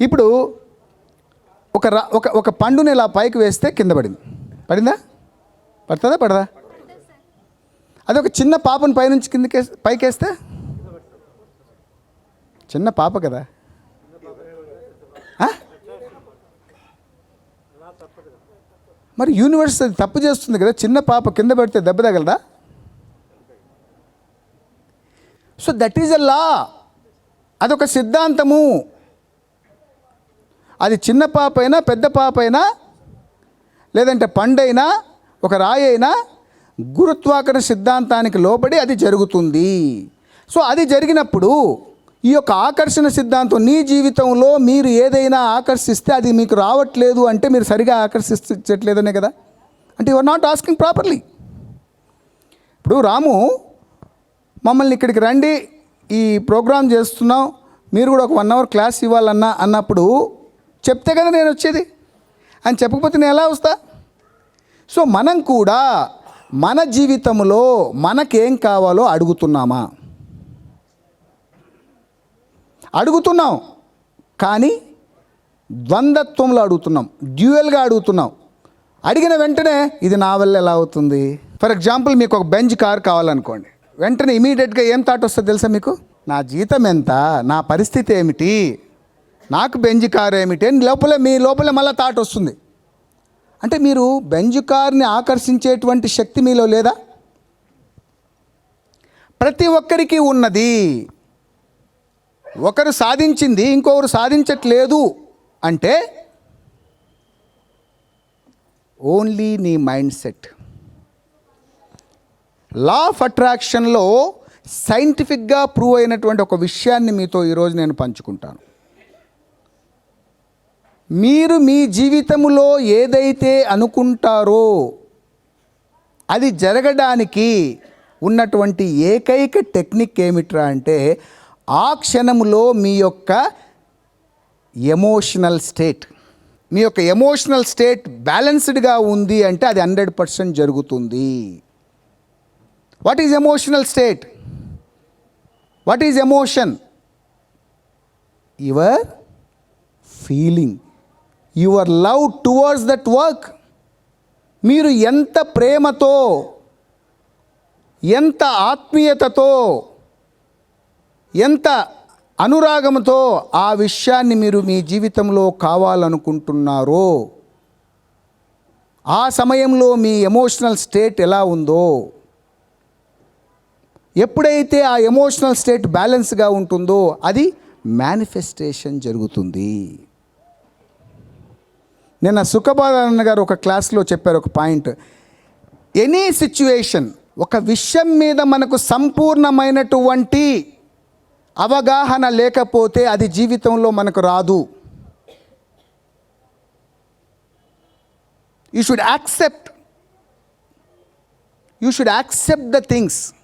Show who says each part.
Speaker 1: ఇప్పుడు ఒక రా ఒక ఒక పండుని ఇలా పైకి వేస్తే కింద పడింది. పడిందా? పడుతుందా? పడదా? అదే ఒక చిన్న పాపను పైనుంచి కిందకి పైకి వేస్తే చిన్న పాప కదా. మరి యూనివర్స్ అది తప్పు చేస్తుంది కదా చిన్న పాప కింద పడితే దెబ్బ తగలదా? So that is a law. అదొక సిద్ధాంతము. అది చిన్న పాప అయినా పెద్ద పాప అయినా లేదంటే పండైనా ఒక రాయి అయినా గురుత్వాకర్షణ సిద్ధాంతానికి లోబడి అది జరుగుతుంది. సో అది జరిగినప్పుడు ఈ యొక్క ఆకర్షణ సిద్ధాంతం నీ జీవితంలో మీరు ఏదైనా ఆకర్షిస్తే అది మీకు రావట్లేదు అంటే మీరు సరిగా ఆకర్షించట్లేదనే కదా? అంటే యువర్ నాట్ ఆస్కింగ్ ప్రాపర్లీ ఇప్పుడు రాము మమ్మల్ని ఇక్కడికి రండి ఈ ప్రోగ్రాం చేస్తున్నాం మీరు కూడా ఒక వన్ అవర్ క్లాస్ ఇవ్వాలన్నా అన్నప్పుడు చెప్తే కదా నేను వచ్చేది? అని చెప్పకపోతే నేను ఎలా వస్తా? సో మనం కూడా మన జీవితంలో మనకేం కావాలో అడుగుతున్నామా? అడుగుతున్నాం కానీ ద్వంద్వత్వంలో అడుగుతున్నాం డ్యూయల్గా అడుగుతున్నాం. అడిగిన వెంటనే ఇది నా వల్ల ఎలా అవుతుంది? ఫర్ ఎగ్జాంపుల్ మీకు ఒక బెంజ్ కార్ కావాలనుకోండి. వెంటనే ఇమీడియట్గా ఏం థాట్ వస్తుంది తెలుసా మీకు? నా జీతం ఎంత? నా పరిస్థితి ఏమిటి? నాకు బెంజ్ కార్ ఏమిటి అని లోపల మీ లోపల మళ్ళీ థాట్ వస్తుంది. అంటే మీరు బెంజ్ కార్ని ఆకర్షించేటువంటి శక్తి మీలో లేదా? ప్రతి ఒక్కరికి ఉన్నది. ఒకరు సాధించింది ఇంకొకరు సాధించట్లేదు అంటే ఓన్లీ నీ మైండ్ సెట్ లా ఆఫ్ అట్రాక్షన్లో సైంటిఫిక్గా ప్రూవ్ అయినటువంటి ఒక విషయాన్ని మీతో ఈరోజు నేను పంచుకుంటాను. మీరు మీ జీవితంలో ఏదైతే అనుకుంటారో అది జరగడానికి ఉన్నటువంటి ఏకైక టెక్నిక్ ఏమిట్రా అంటే ఆ క్షణంలో మీ యొక్క ఎమోషనల్ స్టేట్. మీ యొక్క ఎమోషనల్ స్టేట్ బ్యాలెన్స్డ్గా ఉంది అంటే అది హండ్రెడ్ పర్సెంట్ జరుగుతుంది. What is emotional state? What is emotion? Your feeling. Your love towards that work. మీరు ఎంత ప్రేమతో ఎంత ఆత్మీయతతో ఎంత అనురాగంతో ఆ విషయాన్ని మీరు మీ జీవితంలో కావాలనుకుంటున్నారో ఆ సమయంలో మీ ఎమోషనల్ స్టేట్ ఎలా ఉందో ఎప్పుడైతే ఆ ఎమోషనల్ స్టేట్ బ్యాలెన్స్గా ఉంటుందో అది మేనిఫెస్టేషన్ జరుగుతుంది. నిన్న సుఖబాలన్న గారు ఒక క్లాస్లో చెప్పారు ఒక పాయింట్. ఎనీ సిచ్యువేషన్ ఒక విషయం మీద మనకు సంపూర్ణమైనటువంటి అవగాహన లేకపోతే అది జీవితంలో మనకు రాదు. You should accept you should accept the things